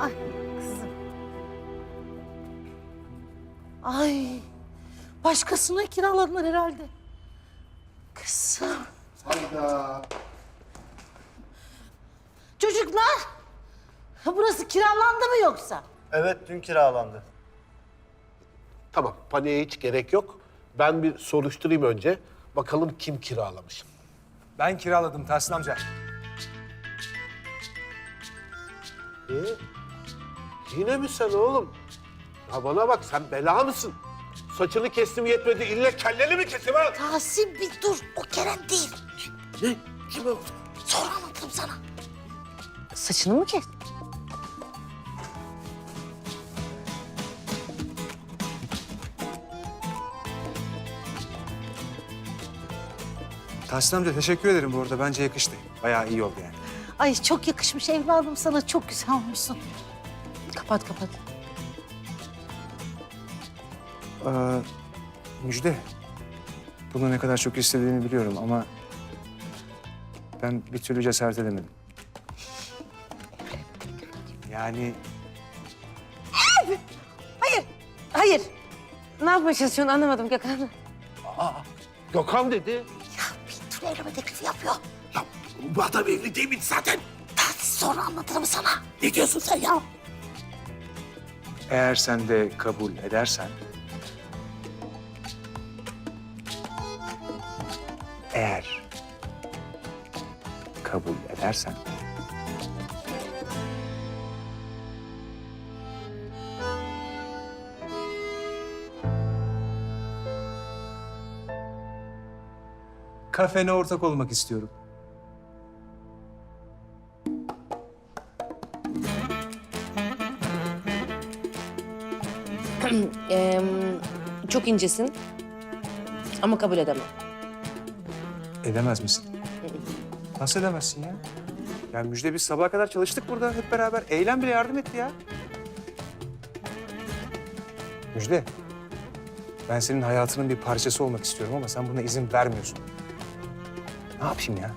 Ay kızım. Ay. Başkasına kiraladılar herhalde. Kızım. Hayda. Çocuklar. ha Burası kiralandı mı yoksa? Evet dün kiralandı. Tamam, paniğe hiç gerek yok. Ben bir soruşturayım önce. Bakalım kim kiralamış. Ben kiraladım Tahsin amca. Ee, yine mi sen oğlum? Ya bana bak, sen bela mısın? Saçını kestim yetmedi, ille kelleni mi keseyim ha? Tahsin bir dur. O Kerem değil. Ne? Kim o? Sonra anlatırım sana. Saçını mı kes? Tahsin amca teşekkür ederim bu arada. Bence yakıştı. Bayağı iyi oldu yani. Ay çok yakışmış evladım sana. Çok güzel olmuşsun. Kapat kapat. Aa, Müjde. Bunu ne kadar çok istediğini biliyorum ama... ...ben bir türlü cesaret edemedim. Yani Hayır, hayır. Ne yapmaya çalışıyorsun anlamadım Gökhan. Gökhan dedi. Ya bir dur evlenme teklifi yapıyor. Ya bu adam evli değil miydi zaten? Tahsin sonra anlatırım sana. Ne diyorsun sen ya? Eğer sen de kabul edersen... Eğer kabul edersen... Kafene ortak olmak istiyorum. Ee, çok incesin ama kabul edemem. Edemez misin? Nasıl edemezsin ya? Ya Müjde biz sabaha kadar çalıştık burada hep beraber. Eylem bile yardım etti ya. Müjde, ben senin hayatının bir parçası olmak istiyorum ama sen buna izin vermiyorsun. Ne yapayım ya?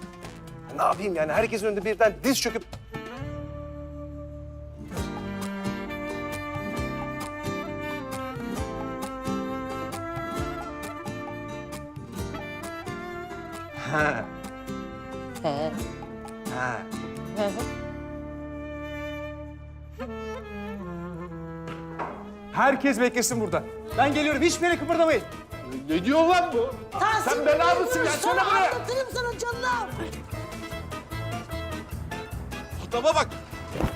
Ne yapayım yani? Herkesin önünde birden diz çöküp... Ha, He. ha. Herkes beklesin burada. Ben geliyorum. Hiçbir yere kıpırdamayın. Ne diyor lan bu? Tahsin Sen bela mısın? Gelsene Sonra buraya. anlatırım sana canım. Adama bak.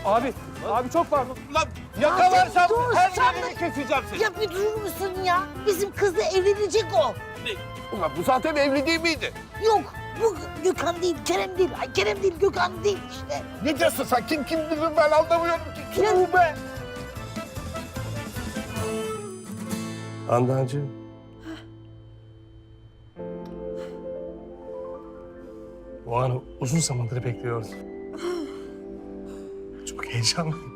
Abi, abi çok pardon. Lan yakalarsam dur, her sen yerini keseceğim seni. Ya bir durur musun ya? Bizim kızla evlenecek o. Ulan bu zaten evli değil miydi? Yok bu Gökhan değil, Kerem değil. Ay Kerem değil, Gökhan değil işte. Ne diyorsun sen? Kim kim bilir ben anlamıyorum ki. Tövbe. Handancığım. Bu anı uzun zamandır bekliyordum. Çok heyecanlıyım.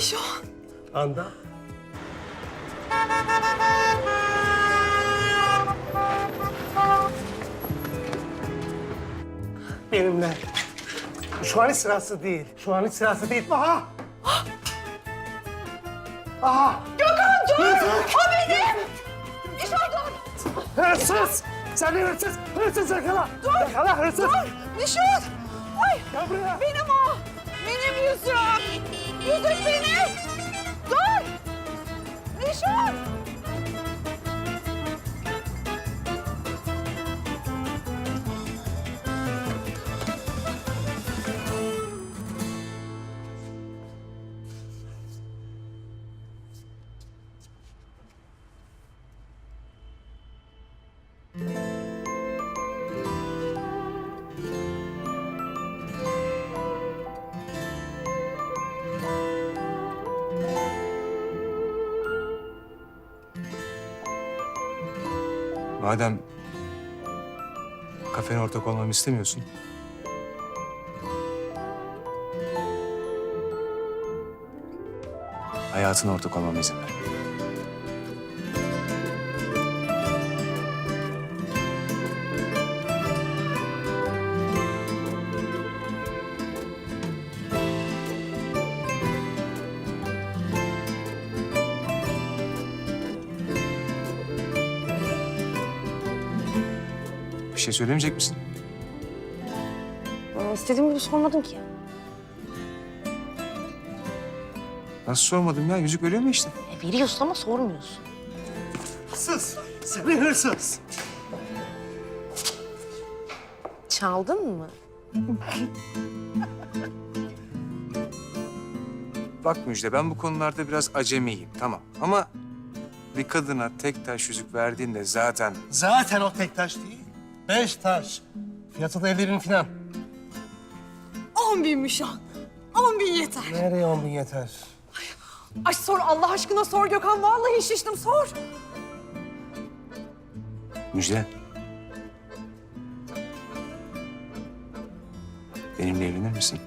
Nişan. Anda. Benimle. Şu an hiç sırası değil. Şu an hiç sırası değil. Aha! Aha! Gökhan dur! O benim! Nişan dur! Hırsız! Sen bir hırsız! Hırsız yakala! Dur! Yakala hırsız! Dur! Nişan! Ay Gel buraya! benim o! Benim yüzüm! Yüzük benim! Dur! Nişan! Madem kafene ortak olmamı istemiyorsun. Hayatına ortak olmama izin ver. Bir şey söylemeyecek misin? Aa, İstediğim gibi sormadın ki. Nasıl sormadım ya? Yüzük veriyor mu işte? E, veriyorsun ama sormuyorsun. Hırsız. Seni hırsız. Çaldın mı? Bak Müjde ben bu konularda biraz acemiyim tamam. Ama bir kadına tek taş yüzük verdiğinde zaten Zaten o tek taş değil. Beş taş. Fiyatı da ellerin falan. On binmiş on. On bin yeter. Nereye on bin yeter? Ay sor Allah aşkına sor Gökhan. Vallahi şiştim sor. Müjde. Benimle evlenir misin?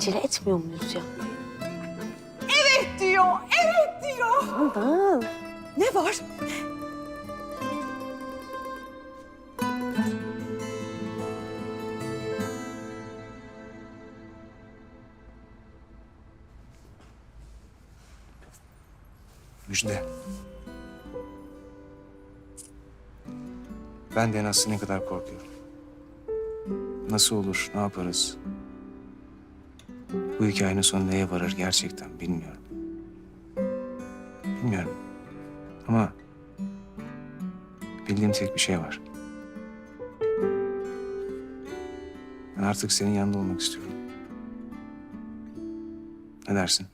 Acele etmiyor muyuz ya? Evet diyor. Evet diyor. Aman. Ne var? Müjde. Ben de nasıl ne kadar korkuyorum. Nasıl olur, ne yaparız? Bu hikayenin sonu neye varır gerçekten bilmiyorum. Bilmiyorum. Ama bildiğim tek bir şey var. Ben artık senin yanında olmak istiyorum. Ne dersin?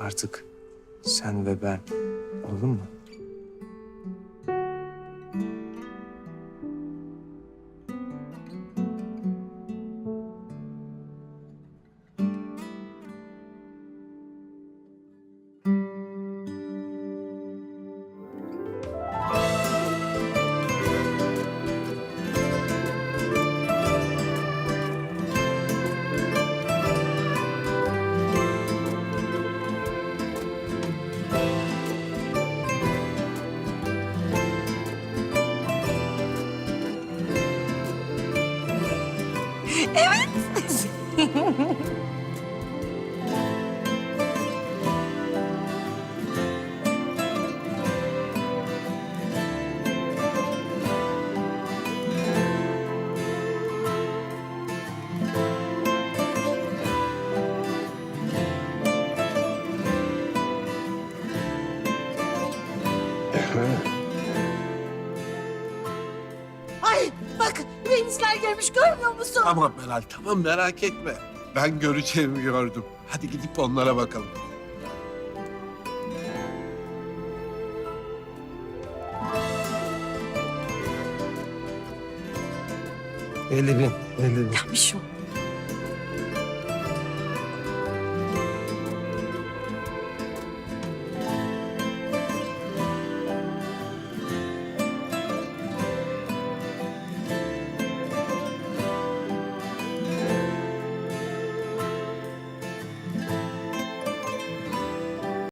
Artık sen ve ben olalım mı? Ay Gelmiş görmüyor musun? Tamam Meral tamam merak etme. Ben göreceğimi gördüm. Hadi gidip onlara bakalım. Elli bin. Elli bin. Bir şey